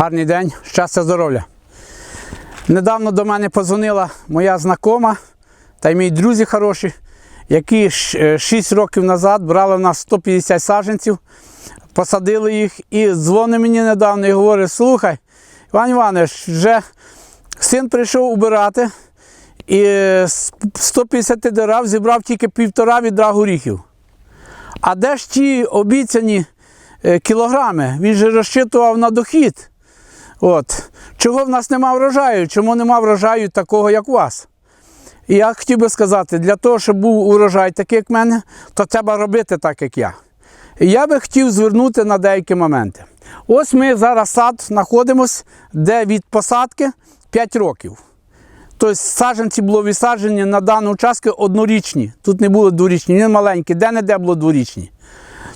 Гарний день, щастя, здоров'я. Недавно до мене позвонила моя знакома та й мій друзі хороші, які 6 років назад брали в нас 150 саджанців, посадили їх і дзвонить мені недавно і говорить, слухай, Іван Іванович, вже син прийшов убирати і з 150 дерев зібрав тільки півтора відра горіхів. А де ж ті обіцяні е, кілограми? Він же розчитував на дохід. От. Чого в нас нема врожаю? Чому нема врожаю такого, як у вас? І я хотів би сказати, для того, щоб був урожай такий, як в мене, то треба робити так, як я. І я би хотів звернути на деякі моменти. Ось ми зараз сад знаходимося, де від посадки 5 років. Тобто саджанці було висаджені на даному участку однорічні. Тут не було дворічні, вони маленькі, де-не-де було дворічні.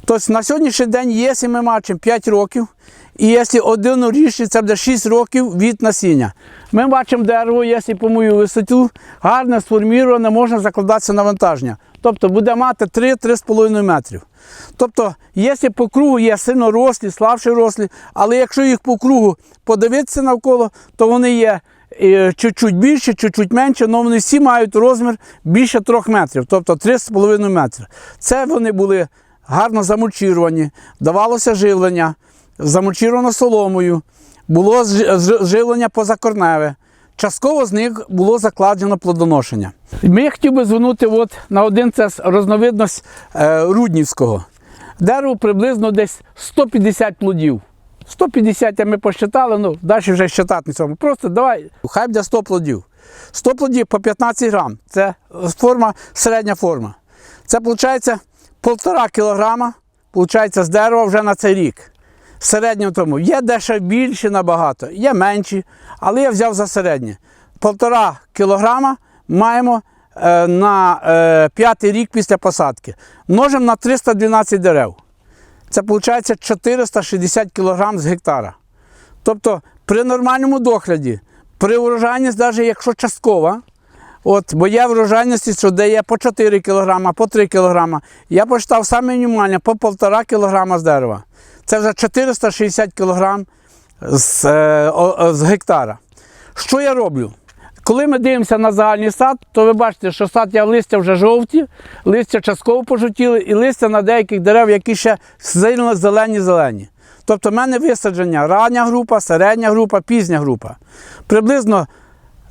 Тобто на сьогоднішній день, якщо ми бачимо 5 років, і якщо один річний, це буде 6 років від насіння. Ми бачимо дерево, якщо по мою висоту, гарне, сформіроване, можна закладатися навантаження. Тобто буде мати 3-3,5 метрів. Тобто, якщо по кругу є сильно рослі, слабші рослі, але якщо їх по кругу подивитися навколо, то вони є е, чуть-чуть більше, чуть-чуть менше, але вони всі мають розмір більше 3 метрів, тобто 3,5 метри. Це вони були гарно замульчіровані, давалося живлення, замульчіровано соломою, було з- з- живлення позакорневе. Частково з них було закладено плодоношення. Ми хотів би звернути от на один це розновидність е, руднівського. Дерево приблизно десь 150 плодів. 150 ми посчитали, ну далі вже считати на цьому. Просто давай, хай буде 100 плодів. 100 плодів по 15 грам. Це форма, середня форма. Це виходить півтора кілограма, виходить, з дерева вже на цей рік. В середньому тому є дещо більше набагато, є менші, але я взяв за середнє. Півтора кілограма маємо е, на е, п'ятий рік після посадки. Множимо на 312 дерев. Це виходить 460 кг з гектара. Тобто при нормальному догляді, при урожайність, навіть якщо часткова, от, бо є врожайності, що дає по 4 кг, по 3 кг, я почитав саме мінімальне по 1,5 кг з дерева. Це вже 460 кг з, е, о, з гектара. Що я роблю? Коли ми дивимося на загальний сад, то ви бачите, що сад я листя вже жовті, листя частково пожовтіли, і листя на деяких дерев, які ще сильно зелені-зелені. Тобто в мене висадження рання група, середня група, пізня група. Приблизно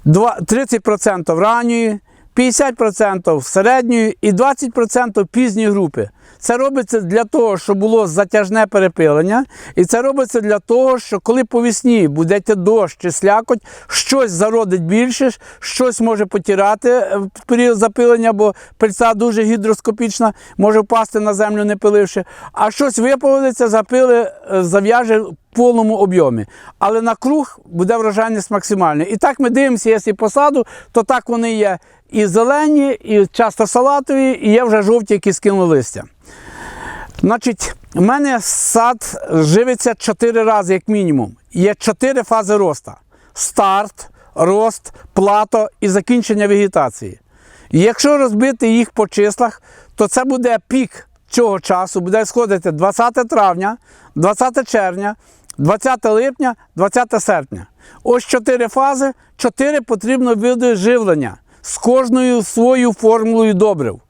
30% ранньої, 50% середньої і 20% пізньої групи. Це робиться для того, щоб було затяжне перепилення, і це робиться для того, що коли по весні буде дощ чи слякоть, щось зародить більше, щось може потірати е, в період запилення, бо пильця дуже гідроскопічна, може впасти на землю, не пиливши, а щось виповниться, запили, е, зав'яже в повному об'ємі. Але на круг буде врожайність максимальна. І так ми дивимося, якщо посаду, то так вони є і зелені, і часто салатові, і є вже жовті, які скинули листя. Значить, у мене сад живиться 4 рази, як мінімум. Є 4 фази росту: старт, рост, плато і закінчення вегетації. Якщо розбити їх по числах, то це буде пік цього часу, буде сходити 20 травня, 20 червня, 20 липня, 20 серпня. Ось 4 фази, 4 потрібно види живлення з кожною своєю формулою добрив.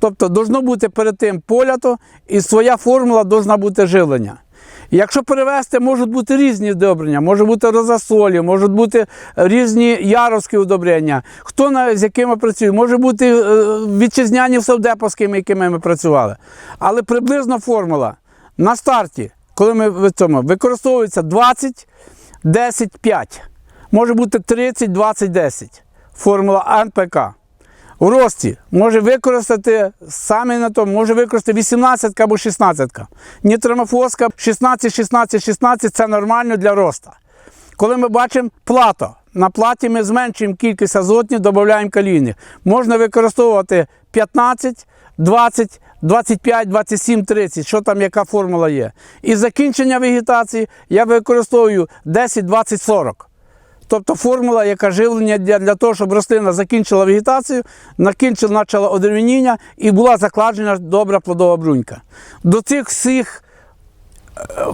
Тобто должно бути перед тим полято і своя формула должна бути живлення. Якщо перевести, можуть бути різні удобрення, може бути розасолі, можуть бути різні яровські удобрення. Хто на, з якими працює, може бути е, вітчизняні совдеповськими, якими ми працювали. Але приблизно формула на старті, коли ми в цьому, використовується 20, 10, 5. Може бути 30, 20, 10. Формула НПК. В рості може використати саме на тому, може використати 18 або 16. Нітромофоска 16, 16, 16 це нормально для росту. Коли ми бачимо плато, на платі ми зменшуємо кількість азотних, додаємо калійних. Можна використовувати 15, 20, 25, 27, 30, що там, яка формула є. І закінчення вегетації я використовую 10, 20, 40. Тобто формула, яка живлення для, для того, щоб рослина закінчила вегетацію, накінчила, почала одеревініння і була закладена добра плодова брунька. До цих всіх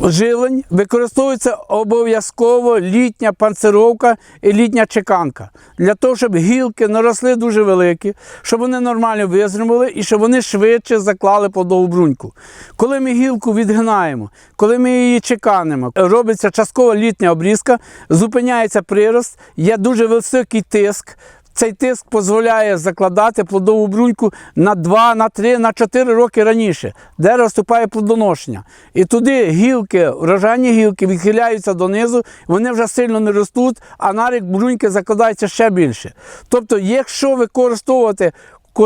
живлень використовується обов'язково літня панцировка і літня чеканка. Для того, щоб гілки не росли дуже великі, щоб вони нормально визримали і щоб вони швидше заклали плодову бруньку. Коли ми гілку відгинаємо, коли ми її чеканимо, робиться часткова літня обрізка, зупиняється прирост, є дуже високий тиск. Цей тиск дозволяє закладати плодову бруньку на 2, на 3, на 4 роки раніше, де розступає плодоношення. І туди гілки, врожайні гілки відхиляються донизу, вони вже сильно не ростуть, а нарік бруньки закладається ще більше. Тобто, якщо використовувати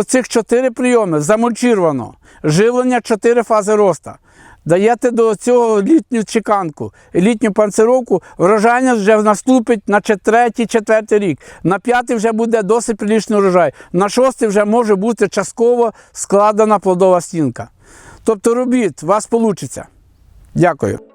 цих 4 прийоми замульчировано, живлення 4 фази росту, Даєте до цього літню чеканку, літню панцировку, врожайність вже наступить на третій, четвертий рік. На п'ятий вже буде досить приличний урожай. На шостий вже може бути частково складена плодова стінка. Тобто робіть, у вас вийде. Дякую.